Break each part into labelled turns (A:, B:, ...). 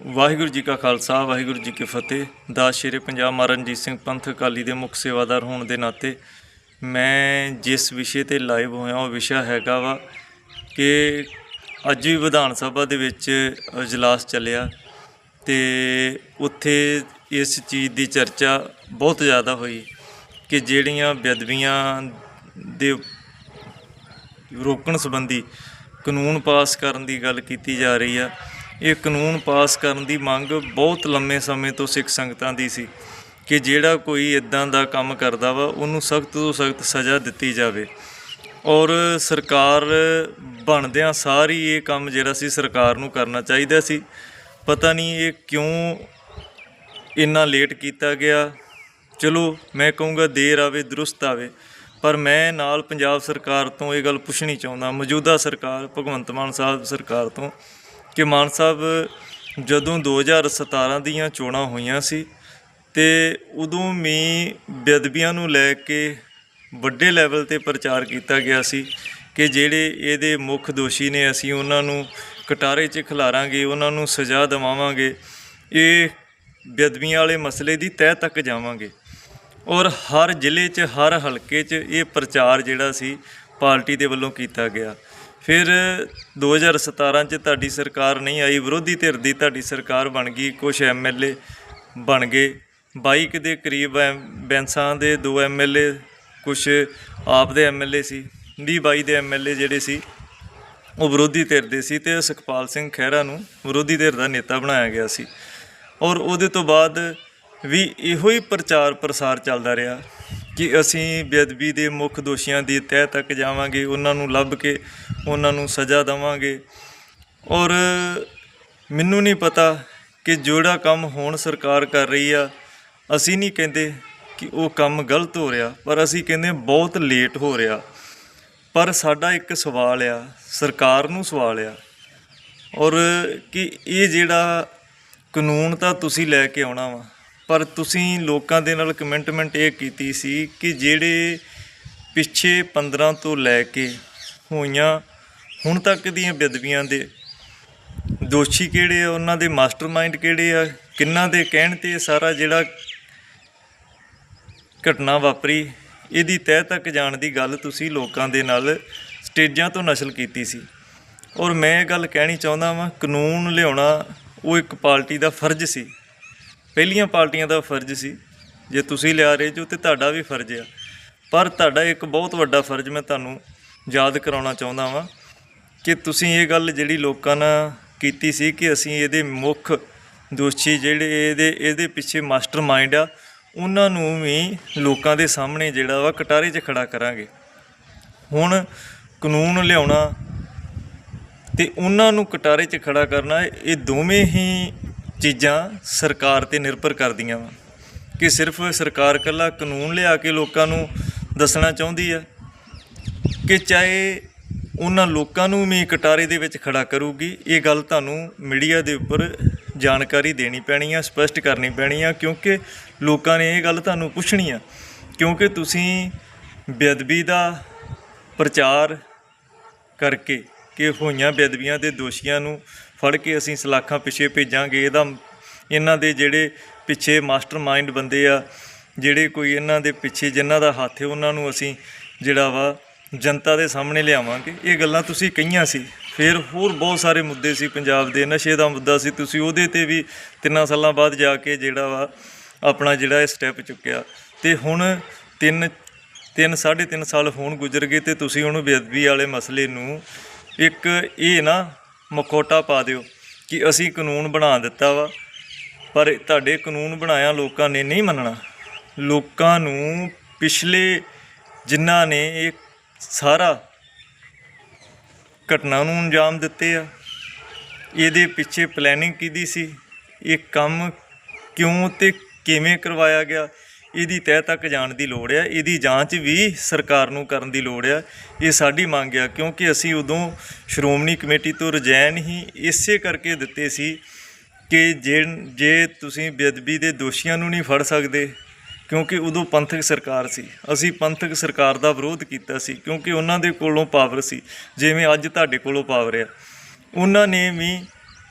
A: ਵਾਹਿਗੁਰੂ ਜੀ ਕਾ ਖਾਲਸਾ, ਵਾਹਿਗੁਰੂ ਜੀ ਕੀ ਫਤਿਹ। ਦਾਸ ਸ਼ੇਰੇ ਪੰਜਾਬ ਮਹਾਰਾਜ ਸਿੰਘ ਪੰਥ ਅਕਾਲੀ ਦੇ ਮੁੱਖ ਸੇਵਾਦਾਰ ਹੋਣ ਦੇ ਨਾਤੇ ਮੈਂ ਜਿਸ ਵਿਸ਼ੇ ਤੇ ਲਾਈਵ ਹੋਇਆ, ਉਹ ਵਿਸ਼ਾ ਹੈਗਾ ਵਾ ਕਿ ਅੱਜ ਵੀ ਵਿਧਾਨ ਸਭਾ ਦੇ ਵਿੱਚ ਇਜਲਾਸ ਚੱਲਿਆ ਤੇ ਉੱਥੇ ਇਸ ਚੀਜ਼ ਦੀ ਚਰਚਾ ਬਹੁਤ ਜ਼ਿਆਦਾ ਹੋਈ ਕਿ ਜਿਹੜੀਆਂ ਬੇਅਦਬੀਆਂ ਦੇ ਰੋਕਣ ਸੰਬੰਧੀ ਕਾਨੂੰਨ ਪਾਸ ਕਰਨ ਦੀ ਗੱਲ ਕੀਤੀ ਜਾ ਰਹੀ ਆ ਇਹ ਕਾਨੂੰਨ ਪਾਸ ਕਰਨ ਦੀ ਮੰਗ ਬਹੁਤ ਲੰਮੇ ਸਮੇਂ ਤੋਂ ਸਿੱਖ ਸੰਗਤਾਂ ਦੀ ਸੀ ਕਿ ਜਿਹੜਾ ਕੋਈ ਇਦਾਂ ਦਾ ਕੰਮ ਕਰਦਾ ਵਾ, ਉਹਨੂੰ ਸਖਤ ਤੋਂ ਸਖਤ ਸਜ਼ਾ ਦਿੱਤੀ ਜਾਵੇ। ਔਰ ਸਰਕਾਰ ਬਣਦਿਆਂ ਸਾਰੀ ਇਹ ਕੰਮ ਜਿਹੜਾ ਸੀ, ਸਰਕਾਰ ਨੂੰ ਕਰਨਾ ਚਾਹੀਦਾ ਸੀ। ਪਤਾ ਨਹੀਂ ਇਹ ਕਿਉਂ ਇੰਨਾ ਲੇਟ ਕੀਤਾ ਗਿਆ। ਚਲੋ, ਮੈਂ ਕਹੂੰਗਾ ਦੇਰ ਆਵੇ, ਦਰੁਸਤ ਆਵੇ, ਪਰ ਮੈਂ ਨਾਲ ਪੰਜਾਬ ਸਰਕਾਰ ਤੋਂ ਇਹ ਗੱਲ ਪੁੱਛਣੀ ਚਾਹੁੰਦਾ, ਮੌਜੂਦਾ ਸਰਕਾਰ, ਭਗਵੰਤ ਮਾਨ ਸਾਹਿਬ ਸਰਕਾਰ ਤੋਂ ਕਿ ਮਾਨ ਸਾਹਿਬ, ਜਦੋਂ 2017 ਦੀਆਂ ਚੋਣਾਂ ਹੋਈਆਂ ਸੀ ਤੇ ਉਦੋਂ ਵੀ ਬੇਅਦਬੀਆਂ ਨੂੰ ਲੈ ਕੇ ਵੱਡੇ ਲੈਵਲ ਤੇ ਪ੍ਰਚਾਰ ਕੀਤਾ ਗਿਆ ਸੀ ਕਿ ਜਿਹੜੇ ਇਹਦੇ ਮੁੱਖ ਦੋਸ਼ੀ ਨੇ, ਅਸੀਂ ਉਹਨਾਂ ਨੂੰ ਕਟਾਰੇ 'ਚ ਖਿਲਾਰਾਂਗੇ, ਉਹਨਾਂ ਨੂੰ ਸਜ਼ਾ ਦਿਵਾਵਾਂਗੇ, ਇਹ ਬੇਅਦਬੀਆਂ ਵਾਲੇ ਮਸਲੇ ਦੀ ਤਹਿ ਤੱਕ ਜਾਵਾਂਗੇ। ਔਰ ਹਰ ਜ਼ਿਲ੍ਹੇ 'ਚ, ਹਰ ਹਲਕੇ 'ਚ ਇਹ ਪ੍ਰਚਾਰ ਜਿਹੜਾ ਸੀ ਪਾਰਟੀ ਦੇ ਵੱਲੋਂ ਕੀਤਾ ਗਿਆ। ਫਿਰ 2017 'ਚ ਤੁਹਾਡੀ ਸਰਕਾਰ ਨਹੀਂ ਆਈ, ਵਿਰੋਧੀ ਧਿਰ ਦੀ ਤੁਹਾਡੀ ਸਰਕਾਰ ਬਣ ਗਈ ਕੁਝ ਐਮਐਲਏ ਬਣ ਗਏ। 22 ਦੇ ਕਰੀਬ ਬੈਂਸਾਂ ਦੇ ਦੋ ਐਮਐਲਏ ਕੁਝ ਆਪ ਦੇ ਐਮਐਲਏ ਸੀ 20 22 ਦੇ ਐਮਐਲਏ ਜਿਹੜੇ ਸੀ, ਉਹ ਵਿਰੋਧੀ ਧਿਰ ਦੇ ਸੀ ਤੇ ਸੁਖਪਾਲ ਸਿੰਘ ਖਹਿਰਾ ਨੂੰ ਵਿਰੋਧੀ ਧਿਰ ਦਾ ਨੇਤਾ ਬਣਾਇਆ ਗਿਆ ਸੀ। ਔਰ ਉਹਦੇ ਤੋਂ ਬਾਅਦ ਵੀ ਇਹੋ ਹੀ ਪ੍ਰਚਾਰ ਪ੍ਰਸਾਰ ਚੱਲਦਾ ਰਿਹਾ। ਕਿ ਅਸੀਂ ਬੇਅਦਬੀ ਦੇ ਮੁੱਖ ਦੋਸ਼ੀਆਂ ਦੀ ਤਹਿ ਤੱਕ ਜਾਵਾਂਗੇ, ਉਹਨਾਂ ਨੂੰ ਲੱਭ ਕੇ, ਉਹਨਾਂ ਨੂੰ ਸਜ਼ਾ ਦੇਵਾਂਗੇ। ਔਰ ਮੈਨੂੰ ਨਹੀਂ ਪਤਾ ਕਿ ਜਿਹੜਾ ਕੰਮ ਹੁਣ ਸਰਕਾਰ ਕਰ ਰਹੀ ਆ। ਅਸੀਂ ਨਹੀਂ ਕਹਿੰਦੇ ਕਿ ਉਹ ਕੰਮ ਗਲਤ ਹੋ ਰਿਹਾ, ਪਰ ਅਸੀਂ ਕਹਿੰਦੇ ਬਹੁਤ ਲੇਟ ਹੋ ਰਿਹਾ। ਪਰ ਸਾਡਾ ਇੱਕ ਸਵਾਲ ਆ, ਸਰਕਾਰ ਨੂੰ ਸਵਾਲ ਆ। ਔਰ ਕਿ ਇਹ ਜਿਹੜਾ ਕਾਨੂੰਨ ਤਾਂ ਤੁਸੀਂ ਲੈ ਕੇ ਆਉਣਾ ਵਾ ਪਰ ਤੁਸੀਂ ਲੋਕਾਂ ਦੇ ਨਾਲ ਕਮੈਂਟਮੈਂਟ ਇਹ ਕੀਤੀ ਸੀ ਕਿ ਜਿਹੜੇ ਪਿੱਛੇ 15 ਤੋਂ ਲੈ ਕੇ ਹੋਈਆਂ ਹੁਣ ਤੱਕ ਦੀਆਂ ਬੇਅਦਬੀਆਂ ਦੇ ਦੋਸ਼ੀ ਕਿਹੜੇ ਆ? ਉਹਨਾਂ ਦੇ ਮਾਸਟਰਮਾਈਂਡ ਕਿਹੜੇ ਆ? ਕਿੰਨਾਂ ਦੇ ਕਹਿਣ ਤੇ ਸਾਰਾ ਜਿਹੜਾ ਘਟਨਾ ਵਾਪਰੀ, ਇਹਦੀ ਤਹਿ ਤੱਕ ਜਾਣ ਦੀ ਗੱਲ ਤੁਸੀਂ ਲੋਕਾਂ ਦੇ ਨਾਲ ਸਟੇਜਾਂ ਤੋਂ ਨਸ਼ਲ ਕੀਤੀ ਸੀ। ਔਰ ਮੈਂ ਇਹ ਗੱਲ ਕਹਿਣੀ ਚਾਹੁੰਦਾ ਵਾਂ, ਕਾਨੂੰਨ ਲਿਆਉਣਾ ਉਹ ਇੱਕ ਪਾਰਟੀ ਦਾ ਫਰਜ਼ ਸੀ। ਪਹਿਲੀਆਂ ਪਾਰਟੀਆਂ ਦਾ ਫਰਜ਼ ਸੀ। ਜੇ ਤੁਸੀਂ ਲਿਆ ਰਹੇ ਜੋ ਤੇ ਤੁਹਾਡਾ ਵੀ ਫਰਜ਼ ਆ। ਪਰ ਤੁਹਾਡਾ ਇੱਕ ਬਹੁਤ ਵੱਡਾ ਫਰਜ਼ ਮੈਂ ਤੁਹਾਨੂੰ ਯਾਦ ਕਰਾਉਣਾ ਚਾਹੁੰਦਾ ਵਾਂ ਕਿ ਤੁਸੀਂ ਇਹ ਗੱਲ ਜਿਹੜੀ ਲੋਕਾਂ ਨਾਲ ਕੀਤੀ ਸੀ ਕਿ ਅਸੀਂ ਇਹਦੇ ਮੁੱਖ ਦੋਸ਼ੀ ਜਿਹੜੇ ਇਹਦੇ ਇਹਦੇ ਪਿੱਛੇ ਮਾਸਟਰਮਾਈਂਡ ਆ, ਉਹਨਾਂ ਨੂੰ ਵੀ ਲੋਕਾਂ ਦੇ ਸਾਹਮਣੇ ਜਿਹੜਾ ਵਾ ਕਟਾਰੇ 'ਚ ਖੜਾ ਕਰਾਂਗੇ। ਹੁਣ ਕਾਨੂੰਨ ਲਿਆਉਣਾ ਤੇ ਉਹਨਾਂ ਨੂੰ ਕਟਾਰੇ 'ਚ ਖੜਾ ਕਰਨਾ, ਇਹ ਦੋਵੇਂ ਹੀ ਚੀਜ਼ਾਂ ਸਰਕਾਰ ਤੇ ਨਿਰਭਰ ਕਰਦੀਆਂ ਵਾ। ਕਿ ਸਿਰਫ ਸਰਕਾਰ ਇਕੱਲਾ ਕਾਨੂੰਨ ਲਿਆ ਕੇ ਲੋਕਾਂ ਨੂੰ ਦੱਸਣਾ ਚਾਹੁੰਦੀ ਆ ਕਿ ਚਾਹੇ ਉਹਨਾਂ ਲੋਕਾਂ ਨੂੰ ਵੀ ਕਟਾਰੇ ਦੇ ਵਿੱਚ ਖੜਾ ਕਰੂਗੀ, ਇਹ ਗੱਲ ਤੁਹਾਨੂੰ ਮੀਡੀਆ ਦੇ ਉੱਪਰ ਜਾਣਕਾਰੀ ਦੇਣੀ ਪੈਣੀ ਆ, ਸਪਸ਼ਟ ਕਰਨੀ ਪੈਣੀ ਆ, ਕਿਉਂਕਿ ਲੋਕਾਂ ਨੇ ਇਹ ਗੱਲ ਤੁਹਾਨੂੰ ਪੁੱਛਣੀ ਆ। ਕਿਉਂਕਿ ਤੁਸੀਂ ਬੇਅਦਬੀ ਦਾ ਪ੍ਰਚਾਰ ਕਰਕੇ ਕਿ ਹੋਈਆਂ ਬੇਅਦਬੀਆਂ ਦੇ ਦੋਸ਼ੀਆਂ ਨੂੰ ਫੜ ਕੇ ਅਸੀਂ ਸਲਾਖਾਂ ਪਿੱਛੇ ਭੇਜਾਂਗੇ। ਇਹਦਾ ਇਹਨਾਂ ਦੇ ਜਿਹੜੇ ਪਿੱਛੇ ਮਾਸਟਰਮਾਈਂਡ ਬੰਦੇ ਆ, ਜਿਹੜੇ ਕੋਈ ਇਹਨਾਂ ਦੇ ਪਿੱਛੇ ਜਿਨ੍ਹਾਂ ਦਾ ਹੱਥ ਹੈ, ਉਹਨਾਂ ਨੂੰ ਅਸੀਂ ਜਿਹੜਾ ਵਾ ਜਨਤਾ ਦੇ ਸਾਹਮਣੇ ਲਿਆਵਾਂਗੇ। ਇਹ ਗੱਲਾਂ ਤੁਸੀਂ ਕਹੀਆਂ ਸੀ। ਫਿਰ ਹੋਰ ਬਹੁਤ ਸਾਰੇ ਮੁੱਦੇ ਸੀ ਪੰਜਾਬ ਦੇ। ਨਸ਼ੇ ਦਾ ਮੁੱਦਾ ਸੀ। ਤੁਸੀਂ ਉਹਦੇ ਤੇ ਵੀ ਤਿੰਨਾਂ ਸਾਲਾਂ ਬਾਅਦ ਜਾ ਕੇ ਜਿਹੜਾ ਵਾ ਆਪਣਾ ਜਿਹੜਾ ਇਹ ਸਟੈਪ ਚੁੱਕਿਆ। ਤੇ ਹੁਣ ਤਿੰਨ ਤਿੰਨ, ਸਾਢੇ ਤਿੰਨ ਸਾਲ ਹੋਣ ਗੁਜ਼ਰ ਗਏ ਤੇ ਤੁਸੀਂ ਉਹਨੂੰ ਬੇਅਦਬੀ ਵਾਲੇ ਮਸਲੇ ਨੂੰ ਇੱਕ ਇਹ ਨਾ ਮਖੌਟਾ ਪਾ ਦਿਓ ਕਿ ਅਸੀਂ ਕਾਨੂੰਨ ਬਣਾ ਦਿੱਤਾ ਵਾ, ਪਰ ਤੁਹਾਡੇ ਕਾਨੂੰਨ ਬਣਾਇਆ ਲੋਕਾਂ ਨੇ ਨਹੀਂ ਮੰਨਣਾ। ਲੋਕਾਂ ਨੂੰ ਪਿਛਲੇ ਜਿਨ੍ਹਾਂ ਨੇ ਇਹ ਸਾਰਾ ਘਟਨਾ ਨੂੰ ਅੰਜਾਮ ਦਿੱਤੇ ਆ, ਇਹਦੇ ਪਿੱਛੇ ਪਲੈਨਿੰਗ ਕਿਹਦੀ ਸੀ? ਇਹ ਕੰਮ ਕਿਉਂ ਤੇ ਕਿਵੇਂ ਕਰਵਾਇਆ ਗਿਆ? ਇਹਦੀ ਤਹਿ ਤੱਕ ਜਾਣ ਦੀ ਲੋੜ ਆ, ਇਹਦੀ ਜਾਂਚ ਵੀ ਸਰਕਾਰ ਨੂੰ ਕਰਨ ਦੀ ਲੋੜ ਆ। ਇਹ ਸਾਡੀ ਮੰਗ ਆ, ਕਿਉਂਕਿ ਅਸੀਂ ਉਦੋਂ ਸ਼੍ਰੋਮਣੀ ਕਮੇਟੀ ਤੋਂ ਰਜੈਨ ਹੀ ਇਸੇ ਕਰਕੇ ਦਿੱਤੇ ਸੀ ਕਿ ਜੇ ਜੇ ਤੁਸੀਂ ਬੇਅਦਬੀ ਦੇ ਦੋਸ਼ੀਆਂ ਨੂੰ ਨਹੀਂ ਫੜ ਸਕਦੇ, ਕਿਉਂਕਿ ਉਦੋਂ ਪੰਥਕ ਸਰਕਾਰ ਸੀ। ਅਸੀਂ ਪੰਥਕ ਸਰਕਾਰ ਦਾ ਵਿਰੋਧ ਕੀਤਾ ਸੀ, ਕਿਉਂਕਿ ਉਹਨਾਂ ਦੇ ਕੋਲੋਂ ਪਾਵਰ ਸੀ, ਜਿਵੇਂ ਅੱਜ ਤੁਹਾਡੇ ਕੋਲੋਂ ਪਾਵਰ ਆ। ਉਹਨਾਂ ਨੇ ਵੀ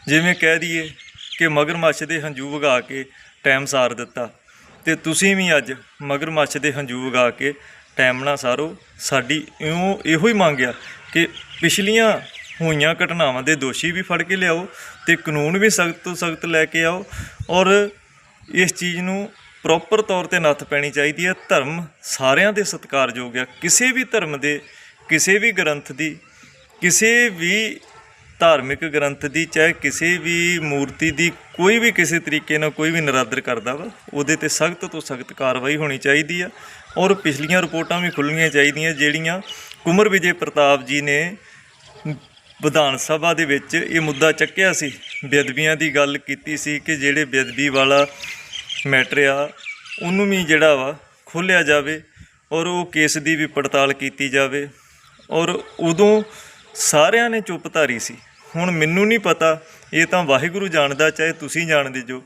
A: ਜਿਵੇਂ ਕਹਿ ਦਈਏ ਕਿ ਮਗਰਮੱਛ ਦੇ ਹੰਝੂ ਵਗਾ ਕੇ ਟਾਈਮ ਸਾਰ ਦਿੱਤਾ। ਤੇ ਤੁਸੀਂ ਵੀ ਅੱਜ ਮਗਰਮੱਛ ਦੇ ਹੰਝੂ ਵਗਾ ਕੇ ਟਾਈਮ ਨਾ ਸਾਰੋ, ਸਾਡੀ ਇਉਂ ਇਹੋ ਹੀ ਮੰਗ ਆ ਕਿ ਪਿਛਲੀਆਂ ਹੋਈਆਂ ਘਟਨਾਵਾਂ ਦੇ ਦੋਸ਼ੀ ਵੀ ਫੜ ਕੇ ਲਿਆਓ ਤੇ ਕਾਨੂੰਨ ਵੀ ਸਖਤ ਤੋਂ ਸਖਤ ਲੈ ਕੇ ਆਓ ਔਰ ਇਸ ਚੀਜ਼ ਨੂੰ ਪ੍ਰੋਪਰ ਤੌਰ ਤੇ ਨੱਥ ਪੈਣੀ ਚਾਹੀਦੀ ਹੈ। ਧਰਮ ਸਾਰਿਆਂ ਦੇ ਸਤਿਕਾਰਯੋਗ ਹੈ ਕਿਸੇ ਵੀ ਧਰਮ ਦੇ, ਕਿਸੇ ਵੀ ਗ੍ਰੰਥ ਦੀ, ਕਿਸੇ ਵੀ ਧਾਰਮਿਕ ਗ੍ਰੰਥ ਦੀ ਚਾਹੇ ਕਿਸੇ ਵੀ ਮੂਰਤੀ ਦੀ ਕੋਈ ਵੀ ਕਿਸੇ ਤਰੀਕੇ ਨਾਲ ਕੋਈ ਵੀ ਨਿਰਾਦਰ ਕਰਦਾ ਵਾ, ਉਹਦੇ ਤੇ ਸਖਤ ਤੋਂ ਸਖਤ ਕਾਰਵਾਈ ਹੋਣੀ ਚਾਹੀਦੀ ਆ ਔਰ ਪਿਛਲੀਆਂ ਰਿਪੋਰਟਾਂ ਵੀ ਖੁੱਲ੍ਹਣੀਆਂ ਚਾਹੀਦੀਆਂ ਜਿਹੜੀਆਂ ਕੁਮਰ ਵਿਜੇ ਪ੍ਰਤਾਪ ਜੀ ਨੇ ਵਿਧਾਨ ਸਭਾ ਦੇ ਵਿੱਚ ਇਹ ਮੁੱਦਾ ਚੱਕਿਆ ਸੀ, ਬੇਅਦਬੀਆਂ ਦੀ ਗੱਲ ਕੀਤੀ ਸੀ ਕਿ ਜਿਹੜੇ ਬੇਅਦਬੀ ਵਾਲਾ ਮੈਟਰ ਆ, ਉਹਨੂੰ ਵੀ ਜਿਹੜਾ ਵਾ ਖੋਲ੍ਹਿਆ ਜਾਵੇ ਔਰ ਉਹ ਕੇਸ ਦੀ ਵੀ ਪੜਤਾਲ ਕੀਤੀ ਜਾਵੇ ਔਰ ਉਦੋਂ ਸਾਰਿਆਂ ਨੇ ਚੁੱਪ ਧਾਰੀ ਸੀ। ਹੁਣ ਮੈਨੂੰ ਨਹੀਂ ਪਤਾ, ਇਹ ਤਾਂ ਵਾਹਿਗੁਰੂ ਜਾਣਦਾ, ਚਾਹੇ ਤੁਸੀਂ ਜਾਣਦੇ ਜੋ,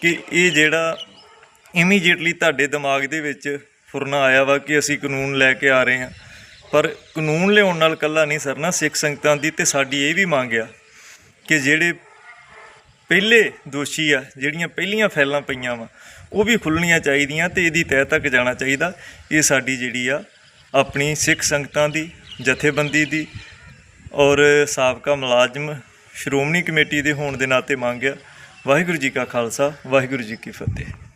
A: ਕਿ ਇਹ ਜਿਹੜਾ ਇਮੀਡੀਏਟਲੀ ਤੁਹਾਡੇ ਦਿਮਾਗ ਦੇ ਵਿੱਚ ਫੁਰਨਾ ਆਇਆ ਵਾ ਕਿ ਅਸੀਂ ਕਾਨੂੰਨ ਲੈ ਕੇ ਆ ਰਹੇ ਹਾਂ। ਪਰ ਕਾਨੂੰਨ ਲਿਆਉਣ ਨਾਲ ਕੱਲਾ ਨਹੀਂ ਸਰਨਾ, ਸਿੱਖ ਸੰਗਤਾਂ ਦੀ ਤੇ ਸਾਡੀ ਇਹ ਵੀ ਮੰਗ ਆ ਕਿ ਜਿਹੜੇ ਪਹਿਲੇ ਦੋਸ਼ੀ ਆ, ਜਿਹੜੀਆਂ ਪਹਿਲੀਆਂ ਫੈਲਾਂ ਪਈਆਂ ਵਾ, ਉਹ ਵੀ ਖੁੱਲਣੀਆਂ ਚਾਹੀਦੀਆਂ ਤੇ ਇਹਦੀ ਤਹਿ ਤੱਕ ਜਾਣਾ ਚਾਹੀਦਾ। ਇਹ ਸਾਡੀ ਜਿਹੜੀ ਆ, ਆਪਣੀ ਸਿੱਖ ਸੰਗਤਾਂ ਦੀ, ਜਥੇਬੰਦੀ ਦੀ ਔਰ ਸਾਬਕਾ ਮੁਲਾਜ਼ਮ ਸ਼੍ਰੋਮਣੀ ਕਮੇਟੀ ਦੇ ਹੋਣ ਦੇ ਨਾਤੇ ਮੰਗ ਆ ਵਾਹਿਗੁਰੂ ਜੀ ਕਾ ਖਾਲਸਾ, ਵਾਹਿਗੁਰੂ ਜੀ ਕੀ ਫਤਿਹ।